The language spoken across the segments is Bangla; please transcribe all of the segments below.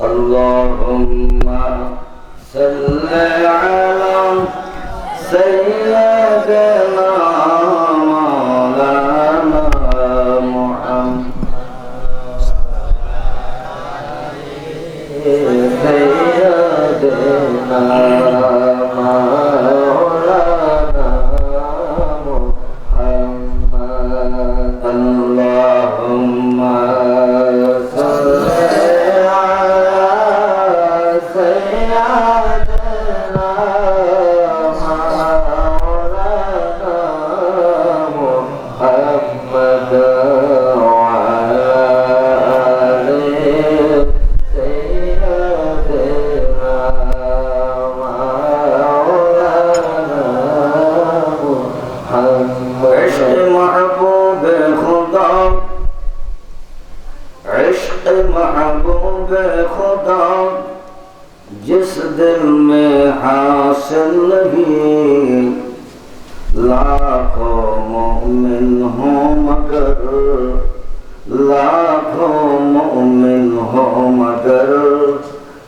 اللهم صل على سيدنا اے محبوب خدا، جس دل میں حاصل نہیں، لاکھوں مؤمن ہو مگر، لاکھوں مؤمن ہو مگر،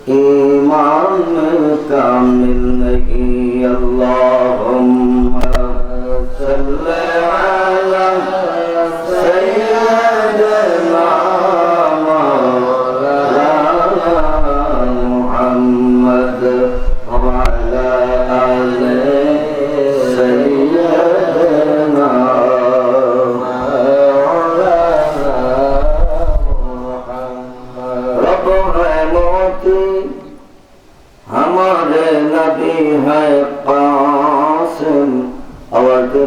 ایمان میں کامل نہیں، اللہم صلی اللہ علیہ وسلم۔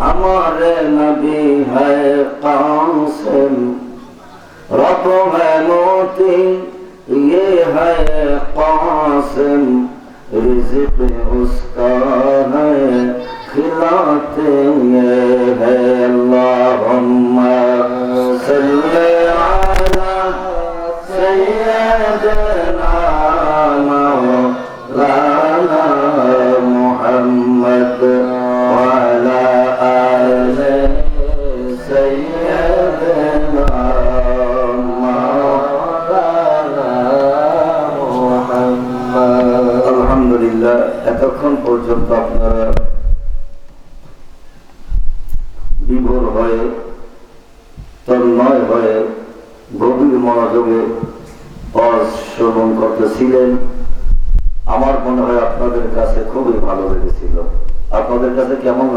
ہمارے نبی ہے قاسم۔ رب ہے موتی یہ ہے قاسم۔ رزق اس کا ہے کھلاتے ہے اللہم۔ صلی علی سیدنا محمد۔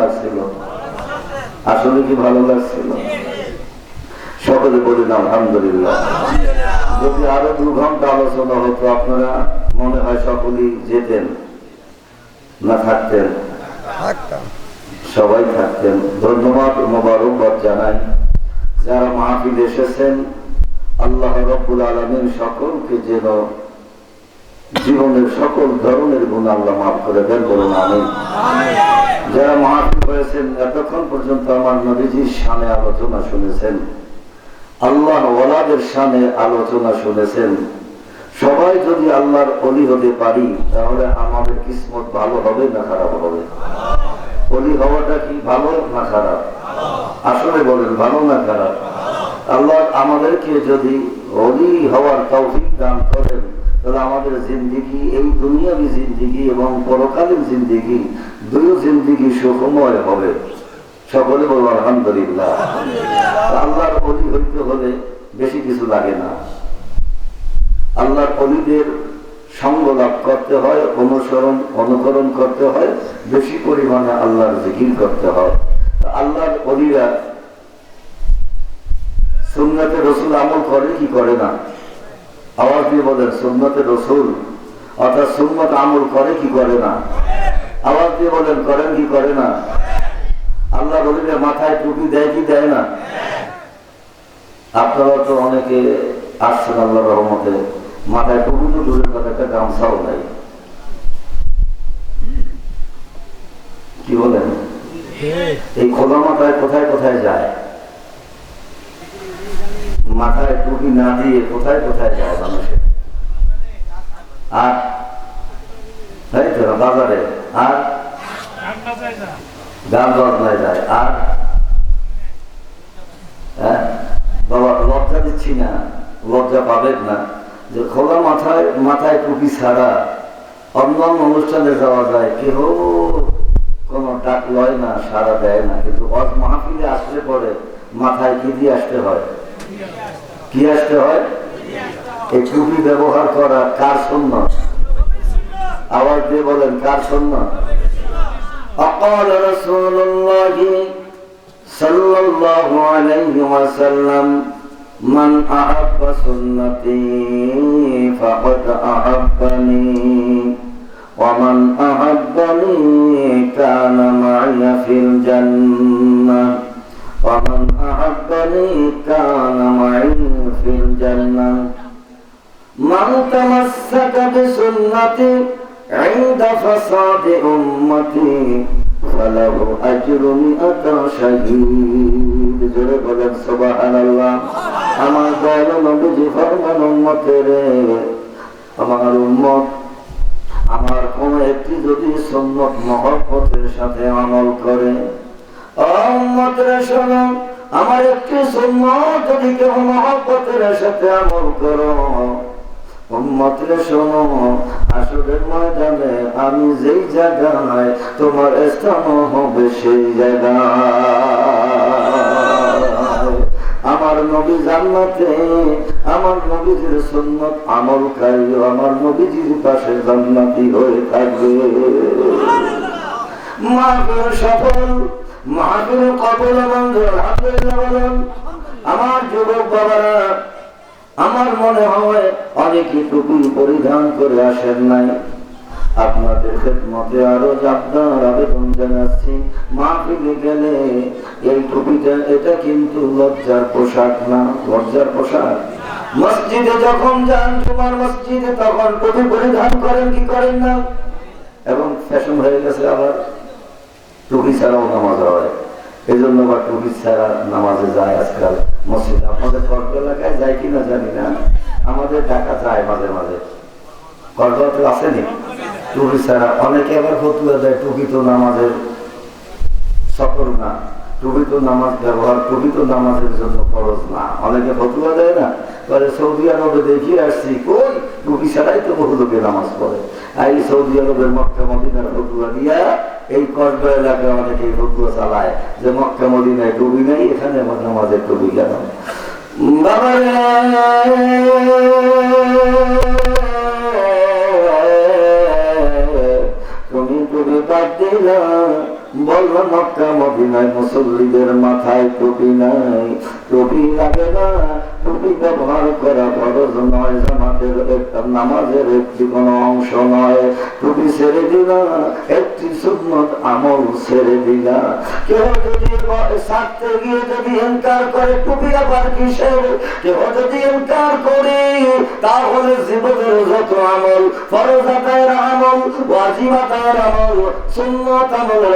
লাগছিল। আসলে কি ভালো লাগছিল? সকলে বলি না আলহামদুলিল্লাহ। যদি আরও দু ঘণ্টা আলোচনা হতো আপনারা মনে হয় সকলেই যেতেন না থাকতেন? সবাই থাকতেন। ধন্যবাদ মোবারকবাদ জানাই। যারা মাহফিল এসেছেন আল্লাহ রব্বুল আলমিন সকলকে যেন জীবনের সকল ধরনের গুণ আল্লাহ মাফ করে দেন বলুন আমি যারা মাহফিল হয়েছেন এতক্ষণ পর্যন্ত আমার নবীজির সামনে আলোচনা শুনেছেন। আল্লাহ ওলাদের সামনে আলোচনা শুনেছেন। সবাই যদি আল্লাহর অলি হতে পারি, তাহলে আমাদের কিসমত ভালো হবে না খারাপ হবে? অলি হওয়াটা কি ভালো না খারাপ? আসলে বলেন, ভালো না খারাপ? আল্লাহ আমাদেরকে যদি অলি হওয়ার তৌফিক দান করেন, তাহলে আমাদের জিন্দিগি, এই দুনিয়াবি জিন্দিগি এবং পরকালীন জিন্দিগি দুই জিন্দিগি সুখময় হবে? সকলে বলব আলহামদুলিল্লাহ। আল্লাহর অলি হইতে হলে বেশি কিছু লাগে না। আল্লাহর অলিদের সঙ্গ লাভ করতে হয় অনুসরণ অনুকরণ করতে হয় বেশি পরিমাণে আল্লাহর জিকির করতে হয়। আল্লাহর অলিরা সুন্নতে রসুল আমল করে কি করে না? আওয়াজ দিয়ে বলেন সুন্নতে রসুল অর্থাৎ সুন্নত আমল করে কি করে না? দিয়ে বলেন, করেন কি করে না? আল্লাহ বলিলে মাথায় টুপি দেয় কি দেয় না? আপনারা তো অনেকে আসছেন আল্লাহ রহমতে। মাথায় টুপি তো দূরের কথা, একটা গামছাও নাই। কি বলেন? এই খোলা মাথায় কোথায় কোথায় যায়? মাথায় টুপি না দিয়ে কোথায় কোথায় যায় মানুষের? আর? তাই তো বাজারে। আর? গান হ্যাঁ? অনুষ্ঠানে যাওয়া যায়। কেহ কোনো ডাক লয় না সারা দেয় না। কিন্তু অজ মাহফিলে আসলে পরে মাথায় কি দিয়ে আসতে হয়? কি আসতে হয়? এই টুপি ব্যবহার করা কার শূন্য আওয়াজ দিয়ে বলেন, কার শূন্য أقال رسول الله صلى الله عليه وسلم من أحب سنتي فقد أحبني ومن أحبني كان معي في الجنة ومن أحبني كان معي في الجنة من تمسك بسنتي عند فساد أمتي فله أجر مئة شهيد জোরে বলেন সুবহানাল্লাহ আমার দয়াল নবীজি ফরমান উম্মতের আমার উম্মত আমার কোন একটি যদি সুন্নত মহব্বতের সাথে আমল করে উম্মতের শোনো আমার একটি সুন্নত যদি কেউ মহব্বতের সাথে আমল করো আমি যেই জায়গায়, তোমার স্থান হবে সেই জায়গায়। আমার নবী জান্নাতে, আমার নবীজির সুন্নত আমলকারী আমার নবীজির পাশে জান্নাতি হয়ে থাকবে। মাহফিল সফল মাহফিল কবল মঞ্জুর আমার যুবক বাবারা আমার মনে হয় অনেকে টুপি পরিধান করে আসেন নাই। আপনাদের মতে আরও আপনার আবেদন জানাচ্ছি। মাহফিলে গেলে এই টুপিটা এটা কিন্তু লজ্জার পোশাক না, লজ্জার পোশাক। মসজিদে যখন যান তোমার মসজিদে তখন টুপি পরিধান করেন, কি করেন না? এবং ফ্যাশন হয়ে গেছে আবার। টুপি ছাড়াও নামাজ হয়। এই জন্য আবার টুপি ছাড়া নামাজে যায় আজকাল। মসজিদ। আপনাদের কর্ক এলাকায় যায় কিনা জানি না। আমাদের ঢাকা যায় মাঝে মাঝে। কর্ক তো আসেনি। টুপি ছাড়া অনেকে আবার ফতুয়া দেয়, টুপি তো নামাজের সফর না। টুপি তো নামাজ ব্যবহার, টুপি তো নামাজের জন্য খরচ না। অনেকে ফতুয়া দেয় না। বলে, সৌদি আরবে দেখিয়ে আসছি। কই? টুপি ছাড়াই তো বহু লোকে নামাজ পড়ে। আর এই সৌদি আরবের মক্কা, মদিনার ফতুয়া দিয়া এই কসবা এলাকায় অনেকে ফতুয়া চালায় যে মক্কা, মদিনায় ডুবি নেই, এখানে নামাজের ডুবি কেন? বাবা তুমি টুপি বাদ দিলা। বলল মক্কা মদিনায় মুসল্লিদের মাথায় টুপি নাই। টুপি লাগে না, টুপি ব্যবহার করা ফরজ নয়, জামাতের একটা নামাজের একটি কোনো অংশ নয়। টুপি ছেড়ে দিলা, একটি সুন্নত আমল ছেড়ে দিলা। কেউ যদি গিয়ে যদি ইনকার করে, টুপি আবার কিসের? কেউ যদি ইনকার করে, তাহলে জীবনের যত আমল, ফরজ আমল আমল, সুন্নত আমলের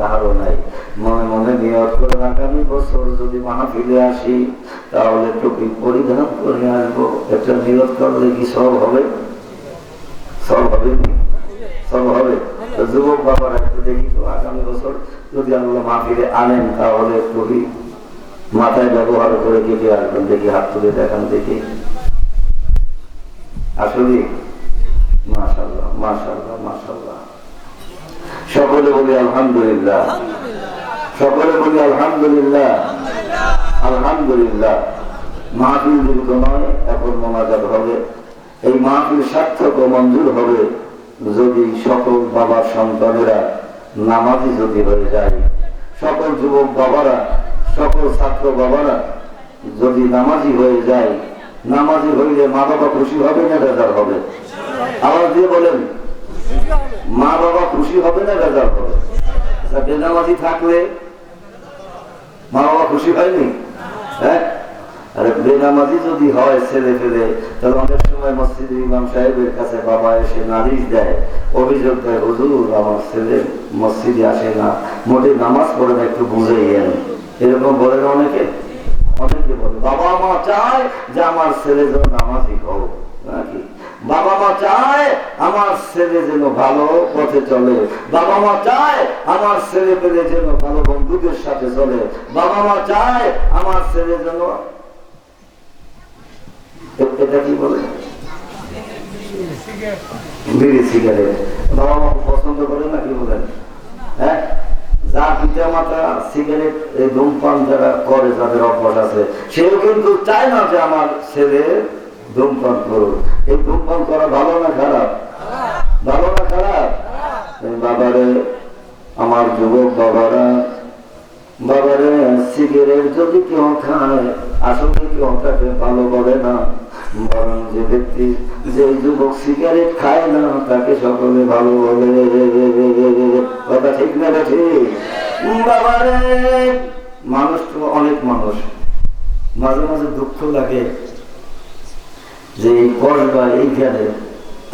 কারও নাই। মনে মনে নিয়ত করে আগামী বছর যদি মাহফিলে আসি, তাহলে টুপি পরিধান করে আসব। একটা নিয়ত করলে কি সব হবে? সব হবে সব হবে। যুবক বাবার একটু দেখি তো, আগামী বছর যদি আল্লাহ মাহফিলে আনেন, তাহলে টুপি মাথায় ব্যবহার করে কেটে আসবেন দেখি হাত তুলে দেখান দেখি। আসলে মাশাল্লাহ মাশাল্লাহ সকলে বলি আলহামদুলিল্লাহ। সকলে বলি আলহামদুলিল্লাহ। আলহামদুলিল্লাহ। মাহফিল দীর্ঘ নয়, এখন মোনাজাত হবে। এই মাহফিল সার্থক ও মঞ্জুর হবে যদি সকল বাবার সন্তানেরা নামাজি যদি হয়ে যায়। সকল যুবক বাবারা, সকল ছাত্র বাবারা যদি নামাজি হয়ে যায়, নামাজি হইলে মা বাবা খুশি হবে না বেজার হবে? আবার দিয়ে বলেন। মা বাবা খুশি হবে না বেজার হবে? বেনামাজি থাকলে মা বাবা খুশি হয়নি? হ্যাঁ? আরে যদি হয় ছেলে ফেলে, তাহলে অনেক সময় মসজিদ ইমাম সাহেবের কাছে বাবা এসে নালিশ দেয়, অভিযোগ দেয়, হুজুর, আমার ছেলে মসজিদে আসে না মোটে নামাজ পড়ে না, একটু বুঝাইয়েন এরকম বলে না অনেকে? অনেকে বলে, বাবা মা চায় যে আমার ছেলে যেন নামাজি হোক। নাকি? বাবা মা চায় আমার ছেলে যেন ভালো পথে চলে। বাবা মা চায় আমার ছেলে পেলে যেন ভালো বন্ধুদের সাথে চলে। বাবা মা চায় আমার ছেলে যেন এটা কি বলে? সিগারেট। বাবা মা পছন্দ করে না, কি বলেন? হ্যাঁ? সিগারেট যারা করে আছে, সেও কিন্তু চায় না যে আমার ছেলে ধূমপান করুক এই ধূমপান করা ভালো না খারাপ? ভালো না খারাপ? বাবারে, আমার যুবক বাবারা, বাবারে, সিগারেট যদি কেউ খায়, আসলে কেউ তাকে ভালো বলে না। বরং যে ব্যক্তি, যে যুবক সিগারেট খায় না, তাকে সকলে ভালো বলে। কথা ঠিক না ঠিক? বাবারে, মানুষ তো অনেক মানুষ। মাঝে মাঝে দুঃখ লাগে। যে এই কসবা এইখানে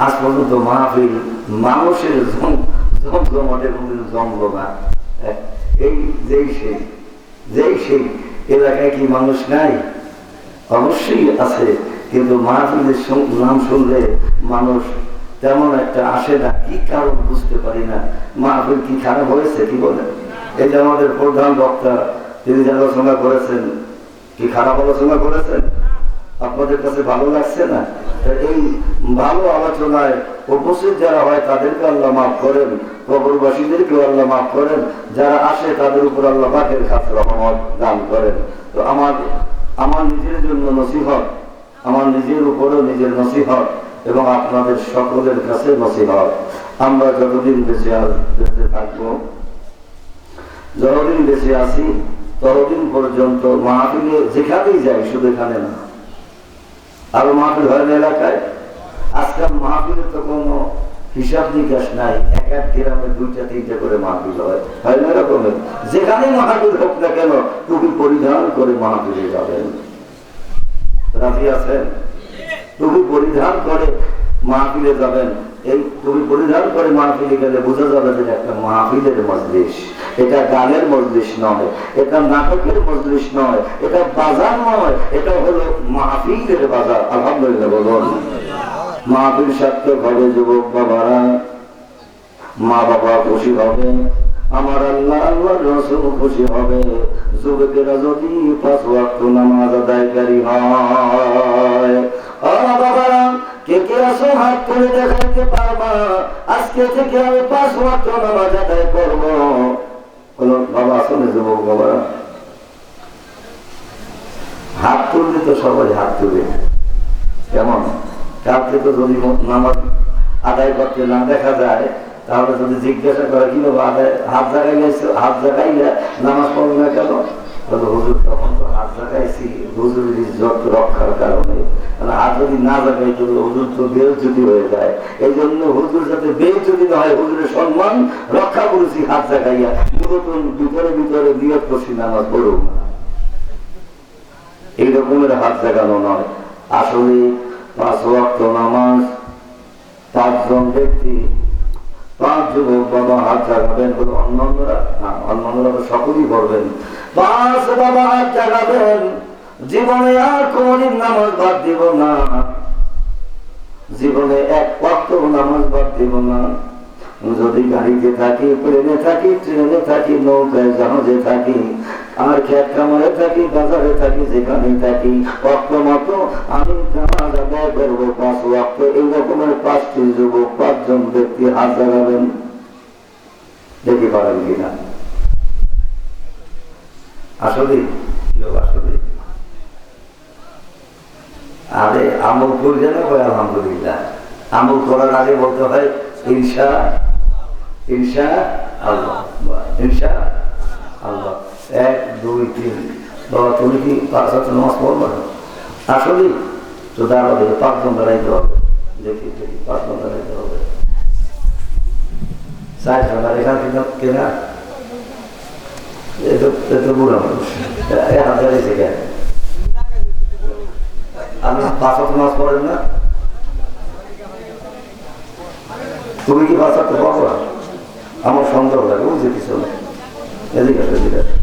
আজ পর্যন্ত মাহফিল মানুষের জমজমাটের মধ্যে জমলো এই যেই সেই যেই সেই এলাকায় কি মানুষ নাই? অবশ্যই আছে, কিন্তু মাহফিলের নাম শুনলে মানুষ তেমন একটা আসে না, কি কারণ বুঝতে পারি না। মাহফিল কি খারাপ হয়েছে, কি বলে? এই যে আমাদের প্রধান বক্তা, তিনি যে আলোচনা করেছেন, কি খারাপ আলোচনা করেছেন? আপনাদের কাছে ভালো লাগছে না? এই ভালো আলোচনায় উপস্থিত যারা হয়, তাদেরকে আল্লাহ মাফ করেন। কবরবাসীদেরকেও আল্লাহ মাফ করেন। যারা আসে, তাদের উপর আল্লাহ পাকের খাস রহমত দান করেন। তো আমার আমার নিজের জন্য নসিহত, আমার নিজের উপরও নিজের নসিহত এবং আপনাদের সকলের কাছে নসিহত। আমরা যতদিন বেঁচে বেঁচে থাকব, যতদিন বেঁচে আছি, ততদিন পর্যন্ত মাহফিলে যেখানেই যাই, শুধু এখানে না। আরও মাহফিল হয় এলাকায়? আজকাল মাহফিলে তো কোনো হিসাব নিকাশ নাই। এক এক গ্রামে দুইটা, তিনটা করে মাহফিল হয়। হয় না এরকমের যেখানে মাহফিল হোক না কেন, টুপি পরিধান করে মাহফিলে যাবেন। রাজি আছেন? টুপি পরিধান করে মাহফিলে যাবেন। এই টুপি পরিধান করে মাহফিলে গেলে বোঝা যাবে যে একটা মাহফিলের মজলিস। এটা গানের মজলিস নয়, এটা নাটকের মজলিস নয়, এটা বাজার নয়, এটা হলো মাহফিলের বাজার। আলহামদুলিল্লাহ, বলুন। মাহফিল সার্থক হবে, যুবক বাবারা। মা বাবা খুশি হবে, আমার আল্লাহ আল্লাহ রসুল খুশি হবে। যুবকেরা যদি পাঁচ ওয়াক্ত নামাজ আদায়কারী হয় বাবারা হাত করে তো সবাই হাত তুলে। কেমন? কাউকে তো যদি নামাজ আদায় করতে না দেখা যায়, তাহলে যদি জিজ্ঞাসা করে, কি বাবা আদায় হাত জাগাইলে হাত জাগাইলে নামাজ পড়বে না কেন? বলে, হুজুর তখন তো হাত জাগাইছি হুজুরের ইজ্জত রক্ষার কারণে। হাত যদি না জাগাই তো হুজুর তো বেলচুতি হয়ে যায়। এই জন্য হুজুর যাতে বেলচুতি না হয় হুজুরের সম্মান রক্ষা করেছি হাত জাগাইয়া মূলত ভিতরে ভিতরে নিয়ত করছি নামাজ পড়ুক না। রকমের হাত জাগানো নয়। আসলে পাঁচ ওয়াক্ত নামাজ পাঁচজন ব্যক্তি পাঁচ যুবক বাবা হাত জাগাবেন বলে অন্যান্যরা না অন্যান্যরা করবেন। পাঁচ বাবা জাগাবেন। জীবনে আর কোনদিন নামাজ বাদ দিব না। জীবনে এক ওয়াক্ত নামাজ বাদ দিব না। যদি গাড়িতে থাকি, প্লেনে থাকি, ট্রেনে থাকি, নৌকায় জাহাজে থাকি আর খেত কামারে থাকি, বাজারে থাকি যেখানে থাকি অক্ত মতো আমি জানাজ পাঁচ ওয়াক্ত। এই রকমের পাঁচটি যুবক পাঁচজন ব্যক্তি হাত জাগাবেন দেখি পারেন কিনা। আসলে আসলে? আরে, আমল করলে না হয় আলহামদুলিল্লাহ। আমল করার আগে বলতে হয়, ইনশা ইনশা আল্লাহ। ইনশা আল্লাহ। এক, দুই, তিন। বাবা, তুমি কি পাঁচ হাজার নামাজ পড়বা আসলে তো দাঁড়াবে পাঁচ পাঁচজন দাঁড়াইতে হবে। দেখি দেখি, পাঁচ পাঁচজন দাঁড়াইতে হবে। চারজন আর এখান থেকে কেনা? না। তুমি কি পাঁচ হাতে পারব আমার সন্দেহ লাগে বুঝে কিছু এদিকে এদিকে আসো।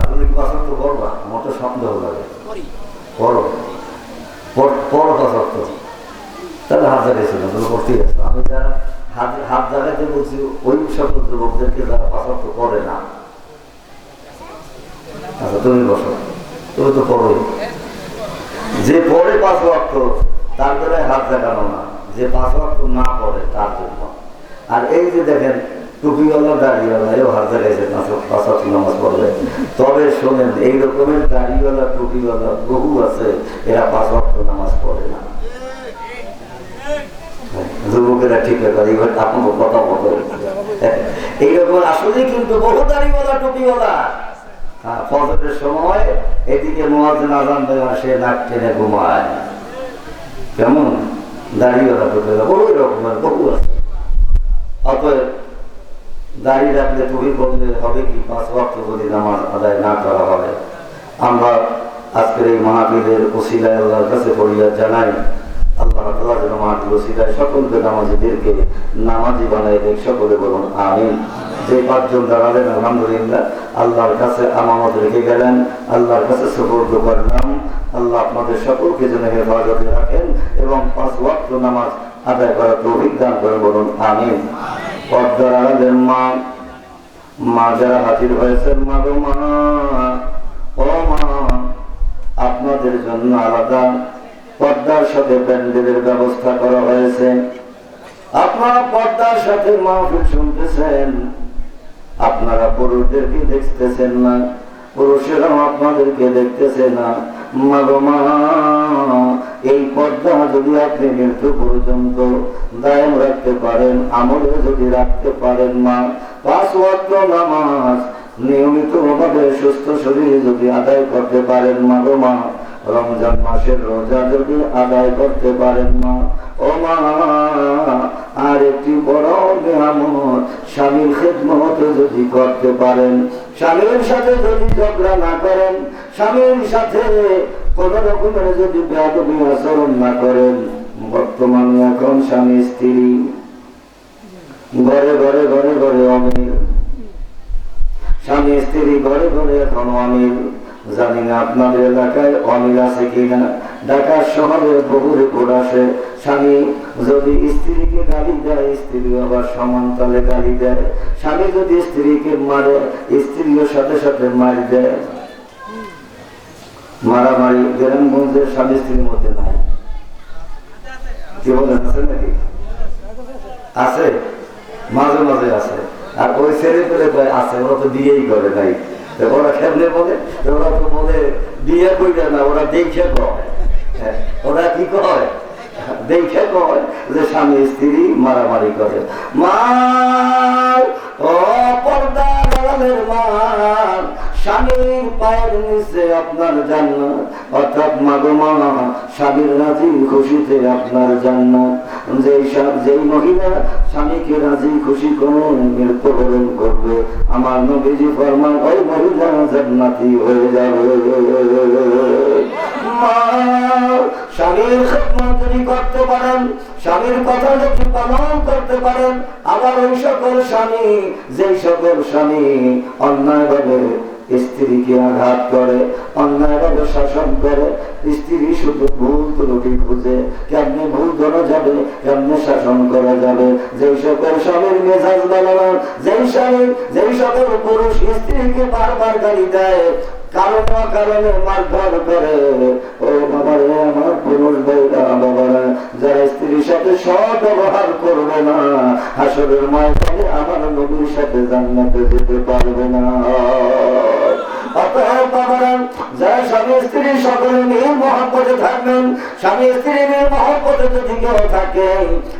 আসলে কি পাঁচ হাত তো পড়বা আমার তো সন্দেহ লাগে পড়ো পড়- পড়ো পাঁচ হাত তো তাহলে হাত জাগাইছিল তুমি করতেই আসতো আমি যারা হাত হাত জাগাইতে বলছি ওই সকল যুবকদেরকে যারা পাশাপ্ত করে না আচ্ছা তুমি বসো। তুমি তো পড়োই। যে পড়ে পাঁচ ওয়াক্ত, তার বেলায় হাত জাগানো না। যে পাঁচ ওয়াক্ত না পড়ে, তার জন্য। আর এই যে দেখেন পড়ে এইরকম আসলে কিন্তু বহু দাড়িওয়ালা, টুপিওয়ালা। ফজরের সময় এদিকে মোয়াজিন আজান দেওয়া, সে নাক টেনে ঘুমায়। কেমন? হবে কি? পাঁচ ওয়াক্ত যদি নামাজ আদায় না করা হয় আমরা আজকের এই আল্লাহর কাছে জানাই, আল্লাহ তাআলা যেন মাহফিল ওসিলায় সকলকে, নামাজিদেরকে নামাজি বানাই সকলে বলুন, আমিন। যে পাঁচজন দাঁড়ালেন, আলহামদুলিল্লাহ, আল্লাহর কাছে আমানত রেখে গেলেন, আল্লাহর কাছে সুপর্দ করলাম। আল্লাহ আপনাদের সকলকে যেন হেফাজতে রাখেন এবং পাঁচ ওয়াক্ত নামাজ আদায় করার তৌফিক দান করে বলুন, আমিন। পর্দার আড়ালের মা মা যারা হাজির হয়েছেন, মা গো মা, ও মা, আপনাদের জন্য আলাদা পর্দার সাথে প্যান্ডেলের ব্যবস্থা করা হয়েছে। আপনারা পর্দার সাথে মাহফিল শুনতেছেন। আপনারা পুরুষদেরকে দেখতেছেন না, পুরুষেরাও আপনাদেরকে দেখতেছে না। এই পর্দা যদি আপনি মৃত্যু পর্যন্ত দায়ম রাখতে পারেন, আমলে যদি রাখতে পারেন মা, পাঁচ নামাজ, নিয়মিত ভাবে সুস্থ শরীরে যদি আদায় করতে পারেন মা গো মা, রমজান মাসের রোজা যদি আদায় করতে পারেন মা, ও মা আর একটি বড় নিয়ামত স্বামীর খেদমত যদি করতে পারেন, স্বামীর সাথে যদি ঝগড়া না করেন, স্বামীর সাথে কোন রকমের যদি বেয়াদবি আচরণ না করেন, বর্তমানে এখন স্বামী স্ত্রী ঘরে ঘরে ঘরে ঘরে অমিল। স্বামী স্ত্রী ঘরে ঘরে এখন অমিল। জানি না আপনাদের এলাকায় অমিল আছে কিনা। ঢাকা শহরে বহু রিপোর্ট আসে, স্বামী যদি স্ত্রীকে গালি দেয় স্ত্রী আবার সমান তালে গালি দেয়। স্বামী যদি স্ত্রীকে মারে স্ত্রীও সাথে সাথে মারি দেয়। মারামারি গ্রামগঞ্জের স্বামী স্ত্রীর মধ্যে নাই। কি আছে নাকি? আছে। মাঝে মাঝে আছে। আর ওই ছেলে পেলে কয় আছে ওরা তো করে নাই। ওরা কেমনে বলে? ওরা তো বলে বিয়ে কইলে না ওরা দেখে কয়। হ্যাঁ, ওরা কি কয়? দেখে কয় যে স্বামী স্ত্রী মারামারি করে। মা ও পর্দা মা স্বামীর পায়ের নিচে আপনার জান্নাত। অর্থাৎ স্বামীর রাজি খুশিতে আপনার জান্নাত। যেই যেই মহিলা স্বামীকে রাজি খুশি মৃত্যুবরণ করবে, আমার নবীজি ফরমান ওই মহিলা জান্নাতি হয়ে যাবে। স্বামীর করতে পারেন, স্বামীর কথা যদি পালন করতে পারেন, আবার ওই সকল স্বামী, যেই সকল স্বামী অন্যায়ভাবে স্ত্রীকে আঘাত করে অন্যায়ভাবে শাসন করে, স্ত্রী শুধু ভুল ত্রুটি খুঁজে, কেমনি ভুল ধরা যাবে, কেমনি শাসন করা যাবে? যেই সকল স্বামীর মেজাজ বানানো যেই স্বামীর যেই সকল পুরুষ স্ত্রীকে বারবার গালি দেয় কারণ কারণে মারধর করে। ও বাবা রে, আমার পুরুষ বইরা বাবারা যারা স্ত্রীর সাথে সৎ ব্যবহার করবে না আসলের ময়দানে আমার নবীর সাথে জান্নাতে যেতে পারবে না। বাবারা যারা স্বামী স্ত্রী সকলে মিল মহব্বতে থাকবেন, স্বামী স্ত্রী মিল মহব্বতে যদি কেউ থাকে,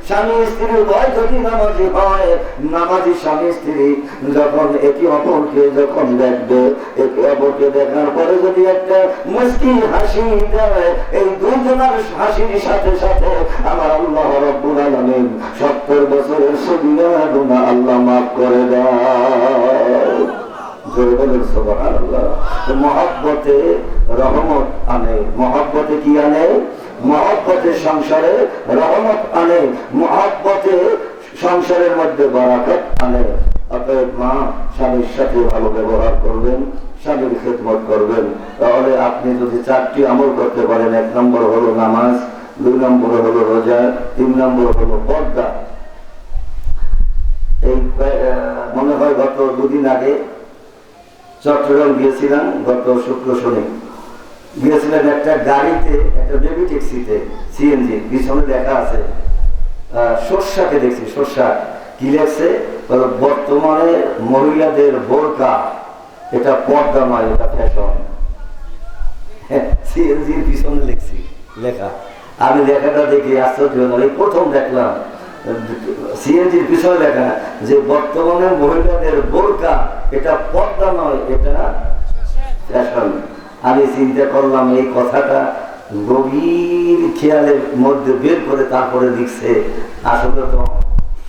স্বামী স্ত্রী উভয় যদি নামাজি হয়, নামাজি স্বামী স্ত্রী যখন একে অপরকে যখন দেখবে, একে অপরকে দেখার পরে যদি একটা মুস্কি হাসি দেয়, এই দুজনের হাসির সাথে সাথে আমার আল্লাহ রব্বুল আলামিন সত্তর বছরের গুণা আল্লাহ মাফ করে দেয়। রহমত আনে। কি আনে? সংসারে রহমত আনে। সংসারের মধ্যে আনে। অতএব মা, স্বামীর সাথে ভালো ব্যবহার করবেন, স্বামীর খেদমত করবেন। তাহলে আপনি যদি চারটি আমল করতে পারেন, এক নম্বর হলো নামাজ, দুই নম্বর হলো রোজা, তিন নম্বর হলো পর্দা। এই মনে হয় গত দুদিন আগে চট্টগ্রাম গিয়েছিলাম, গত শুক্র শনি। গিয়েছিলেন একটা গাড়িতে, একটা বেবি ট্যাক্সিতে সিএনজি পিছনে লেখা আছে সর্ষাকে দেখছি, সর্ষা। কি লেখছে? বর্তমানে মহিলাদের বোরকা, এটা পর্দা নয়, এটা ফ্যাশন সিএনজির পিছনে লিখছি, লেখা। আমি লেখাটা দেখি আশ্চর্য প্রথম দেখলাম সিএনজির পিছনে লেখা যে বর্তমানে মহিলাদের বোরকা, এটা পর্দা নয়, এটা ফ্যাশন। আমি চিন্তা করলাম, এই কথাটা গভীর খেয়ালের মধ্যে বের করে তারপরে লিখছে। আসলে তো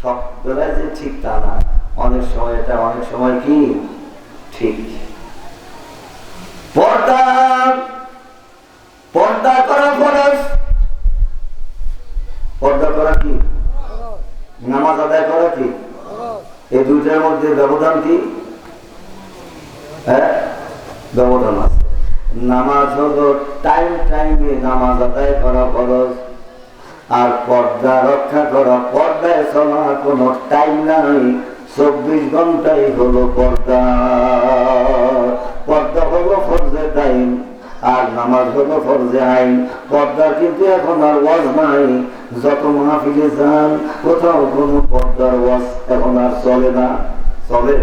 সব বেলায় যে ঠিক তা না, অনেক সময় এটা, অনেক সময় কি? ঠিক। পর্দা দুইটার মধ্যে ব্যবধান কি? হ্যাঁ? ব্যবধান আছে। নামাজ হলো টাইম টাইমে নামাজ আদায় করা ফরজ। আর পর্দা রক্ষা করা, পর্দায় চলা কোনো টাইম নাই। চব্বিশ ঘন্টাই হলো পর্দা। পর্দা হলো ফরজে টাইম আর নামাজ হলো ফরজে আইন। পর্দার কিন্তু এখন আর ওয়াজ নাই। যত মাহফিলে যান, কোথাও কোনো পর্দার ওয়াজ এখন আর চলে না। চলে?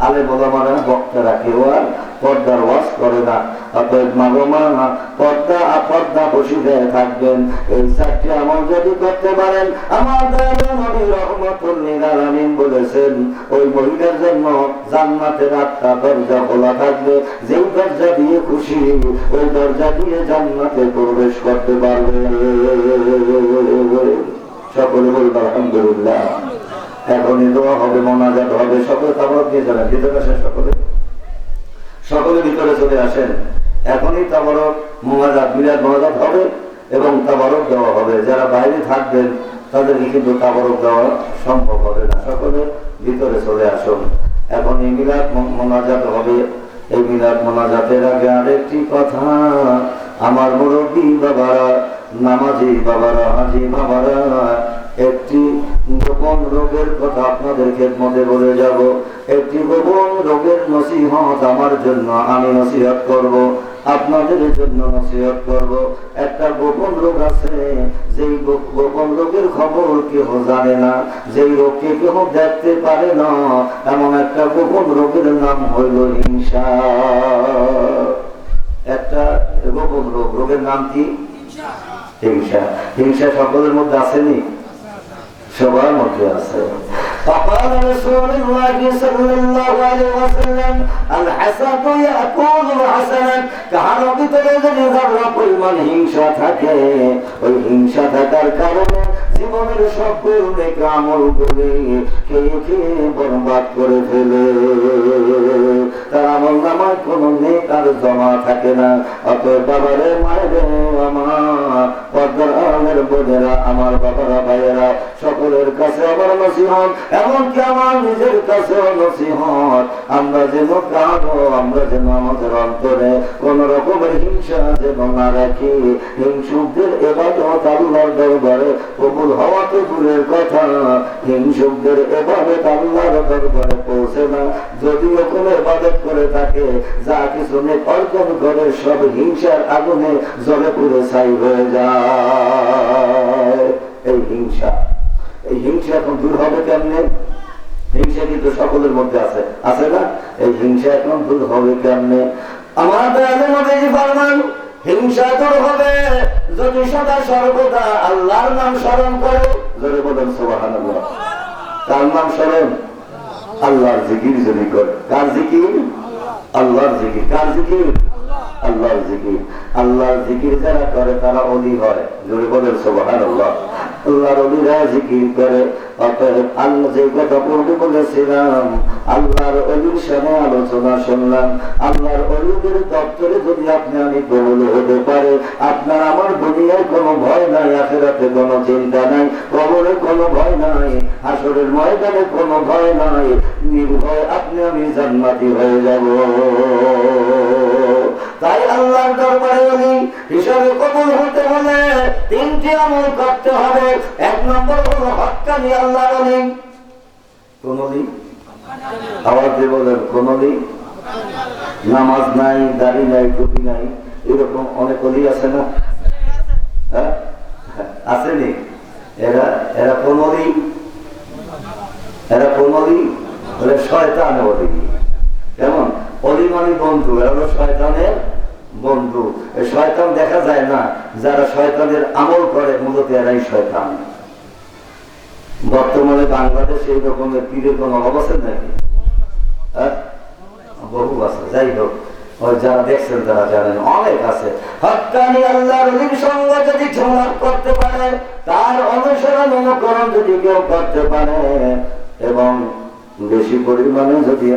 আলে বলামারা বক্তারা কেউ আর পর্দার ওয়াজ করে না। অতএব মাগমা পর্দা আপর্দা বসিতে থাকবেন। এই চারটি আমল যদি করতে পারেন, আমার নবী রহমতুল্লিল আলামিন বলেছেন, ওই মহিলার জন্য জান্নাতের দরজা খোলা থাকবে। দরজা দিয়ে খুশি, ওই দরজা দিয়ে জান্নাতে প্রবেশ করতে পারবে। সকলে আলহামদুলিল্লাহ। দোয়া হবে, মোনাজাত হবে। সকলে তাবরক নিয়ে যাবেন। ভিতরে সকলে সকলে ভিতরে চলে আসেন। এখনই তাবরক মোনাজাত বিরাট মোনাজাত হবে এবং তাবরক দেওয়া হবে। যারা বাইরে থাকবেন, তাদেরকে কিন্তু তাবরক দেওয়া সম্ভব হবে না। সকলে ভিতরে চলে আসুন। এখন এই মিলাদ মোনাজাত হবে। এই মিলাদ মোনাজাতের আগে আরেকটি কথা। আমার মুরব্বী বাবারা, নামাজি বাবারা, হাজি বাবারা একটি গোপন রোগের কথা আপনাদের খেদমতে বলে যাব। একটি গোপন রোগের নসিহত আমার জন্য আমি নসিহত করব আপনাদের জন্য নসিহত করব। একটা গোপন রোগ আছে যেই গোপন রোগের খবর কেউ জানে না যেই রোগকে কেউ দেখতে পারে না এমন একটা গোপন রোগের নাম হইল হিংসা। একটা গোপন রোগ রোগের নাম কি? হিংসা। হিংসা। সকলের মধ্যে আসেনি? সবার মধ্যে আছে فقال رسول الله صلى الله عليه وسلم الحسد يأكل الحسنات কারো ভিতরে যদি যারা পরিমাণ হিংসা থাকে ওই হিংসা থাকার কারণে জীবনের সকল নেক আমল করে খেয়ে খেয়ে বরবাদ করে ফেলে? তার আমল নামায় কোনো নেক আর জমা থাকে না। অতএব বাবারে, মায়েরে, আমার পর্দার আলের বোনেরা, আমার বাবারা, ভাইয়েরা, সকলের কাছে আমার নসিহত, এমনকি আমার নিজের কাছেও নসিহত। আমরা যেন কারও, আমরা যেন আমাদের অন্তরে কোন রকমের হিংসা যেন না রাখি। হিংসুকদের এবাদত আল্লাহর দরবারে কবুল হওয়া তো দূরের কথা। হিংসুকদের এবাদত আল্লাহর দরবারে পৌঁছে না। যদিও কোনো এবাদত করে থাকে, যা কিছু অর্জন করে সব হিংসার আগুনে জলে পুড়ে ছাই হয়ে যায়। এই হিংসা এই হিংসা এখন দূর হবে কেমনে? হিংসা কিন্তু সকলের মধ্যে আছে। আছে না? এই হিংসা এখন দূর হবে কেমনে? আমাদের আলেমাদের ফরমান হিংসা দূর হবে। যদি সদা সর্বদা আল্লাহর নাম স্মরণ করে, জোরে বলেন, সুবহানাল্লাহ। কার নাম স্মরণ? আল্লাহর জিকির যদি করে। কার জিকির? আল্লাহর জিকির। কার জিকির? আল্লাহর জিকির। আল্লাহর জিকির যারা করে, তারা অলি হয়। জোরে বলেন, সুবহানাল্লাহ। আল্লাহর অলিরা জিকির করে অতএব আল্লাহ আপনি আমি ভয় নাই আসরের ময়দানে কোনো ভয় নাই, নির্ভয় আপনি আমি জান্নাতি হয়ে যাব। তাই আল্লাহর দরবারে অলি হিসাবে কবুল হতে হলে তিনটি আমল করতে হবে। এক নম্বর হলো হক্কানি আল্লাহর অলি কোন অলি আওয়াজ বলেন নামাজ নাই, দাড়ি নাই, টুপি নাই, এরকম অনেক অলি আছে না? হ্যাঁ? আসেনি? এরা এরা কোন এরা কোন বলে শয়তান অলি। কেমন? অলি মানে বন্ধু, এরা শয়তানের বন্ধু। শয়তান দেখা যায় না, যারা শয়তানের আমল করে, মূলত এরাই শয়তান। বর্তমানে বাংলাদেশে এই রকমের পীরের কোন অভাব আছে নাকি হ্যাঁ? বহু আছে, যাই হোক। তারা তার এবং বেশি পরিমাণে যদি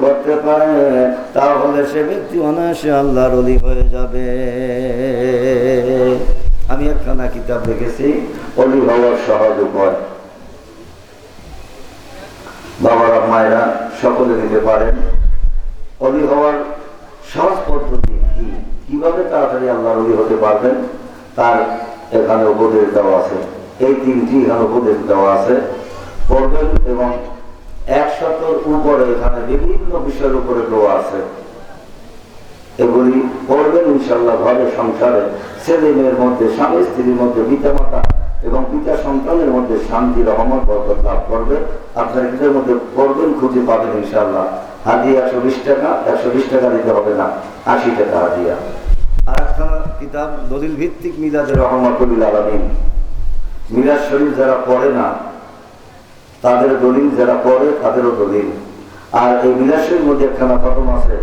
করতে পারে, তাহলে সে ব্যক্তি অনায়াসে আল্লাহর অলি হয়ে যাবে। আমি একখানা কিতাব দেখেছি অলি হওয়ার সহজ উপায়। বাবারা মায়েরা সকলে নিতে পারেন। অলি হওয়ার সহজ পদ্ধতি কি? কীভাবে তাড়াতাড়ি আল্লাহর অলি হতে পারবেন? তার এখানে উপদেশ দেওয়া আছে। এই তিনটি এখানে উপদেশ দেওয়া আছে। পড়বেন এবং একশতর উপরে এখানে বিভিন্ন বিষয়ের উপরে দেওয়া আছে। এগুলি পড়বেন ইনশাল্লাহ ঘরে, সংসারে ছেলে মেয়ের মধ্যে স্বামী স্ত্রীর মধ্যে পিতা মাতা এবং পিতা সন্তানের মধ্যে শান্তি, রহমত, বরকত লাভ করবে। আপনার এটার মধ্যে পড়বেন খুঁজে পাবেন ইনশাল্লাহ হাদিয়া একশো বিশ টাকা, একশো বিশ টাকা দিতে হবে না, আশি টাকা হাদিয়া আর একখানা কিতাব, দলিল ভিত্তিক মিলাদের রহমতুল্লাহ আলমিন। মিলাদ শরীফ যারা পড়ে না, তাদের দলিল যারা পড়ে, তাদেরও দলিল। আর এই বিলাসের মধ্যে একখানা খতম আছে,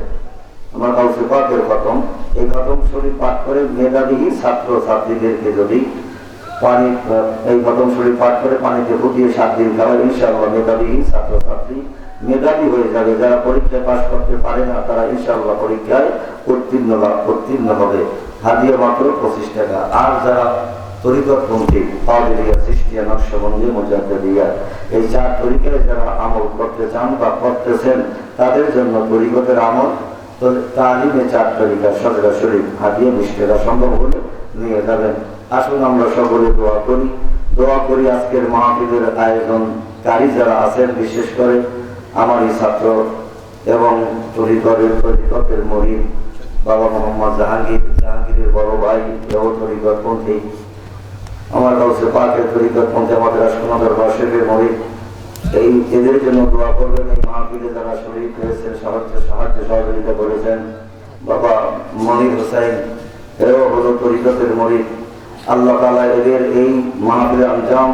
আমার কাউসে পাকের খতম। এই খতম শরীর পাঠ করে মেধাবী ছাত্র ছাত্রীদেরকে যদি পানি এই খতম শরীর পাঠ করে পানিতে ফুটিয়ে সাত দিন খাওয়া ইনশাআল্লাহ মেধাবী ছাত্র ছাত্রী মেধাবী হয়ে যাবে। যারা পরীক্ষায় পাশ করতে পারে না, তারা ইনশাআল্লাহ পরীক্ষায় উত্তীর্ণ উত্তীর্ণ হবে। হাদিয়া মাত্র পঁচিশ টাকা। আর যারা তরিকতপন্থী পাওয়ারিয়া সৃষ্টিয়া নকশবন্দি মোজাদ্দিয়া এই চার তরিকায় যারা আমল করতে চান বা করতেছেন, তাদের জন্য তরিকতের আমল তালিমে চার তরিকা সজরা শরীফ, হাদিয়া মিষ্টেরা সম্ভব হলে নিয়ে যাবেন। আসুন আমরা সকলে দোয়া করি। দোয়া করি আজকের মাহফিলের আয়োজনকারী যারা আছেন, বিশেষ করে আমারই ছাত্র এবং তরিকরের তরিকতের মরিদ বাবা মোহাম্মদ জাহাঙ্গীর, জাহাঙ্গীরের বড় ভাই, এও তরিকতপন্থী আমার কাছে পাকের তরিকত পন্থে আমাদের রাষ্ট্রমাতার বাসের মরিদ এই এদের জন্য দোয়া করবেন, এই মাহফিলে যারা শরীর হয়েছেন, সাহায্য সাহায্য সহযোগিতা করেছেন, বাবা মনির হোসাইন এও হলো তরিকতের মরিদ আল্লাহ এদের এই মাহফিলের আঞ্জাম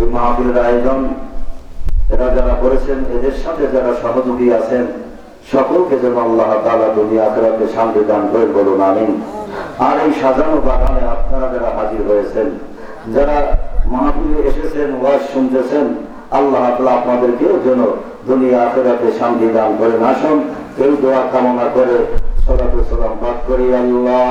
এই মাহফিলের আয়োজন এরা যারা করেছেন, এদের সাথে যারা সহযোগী আছেন, সকলকে যেন আল্লাহ তালা দুনিয়া আখেরাতে শান্তি দান করে বলুন, আমিন। আর এই সাজানো বাগানে আপনারা যারা হাজির হয়েছেন, যারা মাহফিলে এসেছেন, ওয়াজ শুনতেছেন, আল্লাহ তালা আপনাদেরকেও যেন দুনিয়া আখেরাতে শান্তি দান করেন আসুন। এই দোয়া কামনা করে সলাতু সালাম পাঠ করি আল্লাহ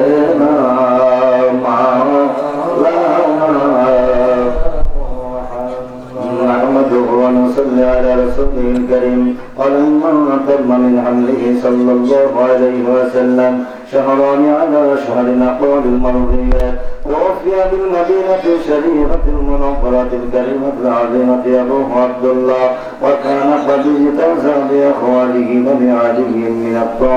ونصلي على رسوله الكريم. ولما تم من حمله صلى الله عليه وسلم. شهران على شهر الأقوال المرضية. ووفي بالمدينة الشريفة المنورة الكريمة العظيمة أبوه عبد الله. وكان قد اجتاز بأخواله وبعلي من الطعام